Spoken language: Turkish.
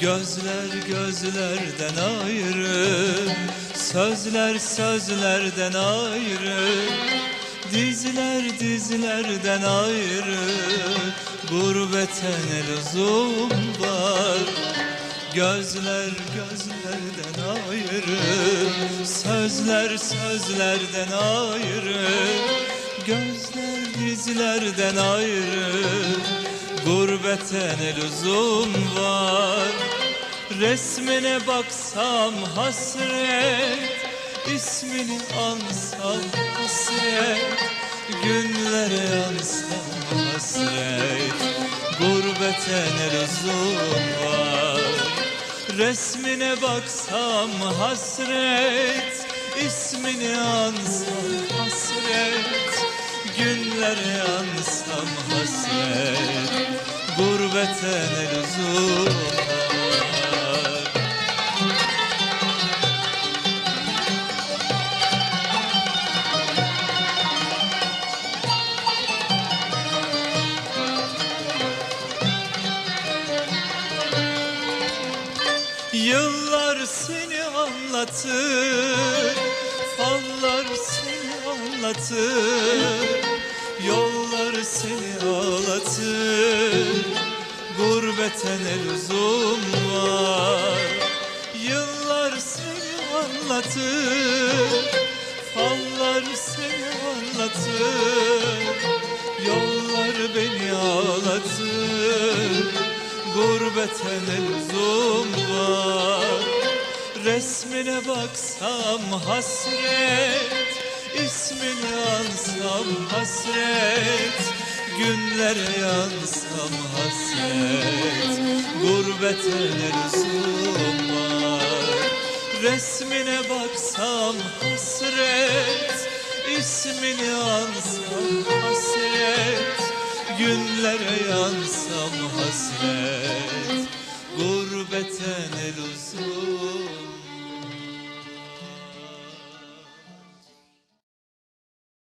Gözler gözlerden ayrı Sözler sözlerden ayrı Dizler dizlerden ayrı. Gurbete ne lüzum var Gözler gözlerden ayrı Sözler sözlerden ayrı Gözler dizlerden ayrı Gurbete ne lüzum var. Resmine baksam hasret ismini ansam hasret Günlere yansam hasret. Gurbete ne lüzum var. Resmine baksam hasret ismini ansam hasret Günlere yansam hasret Gurbete ne lüzum var Yıllar seni anlatır Fallar seni anlatır Yollar seni ağlatır Gurbete ne lüzum var. Yıllar seni anlatır. Fallar seni anlatır. Yollar beni ağlatır. Gurbete ne lüzum var. Resmine baksam hasret ismini ansam hasret Günlere yansam hasret Gurbete lüzum Resmine baksam hasret ismini ansam hasret Günlere yansam hasret Gurbete ne lüzum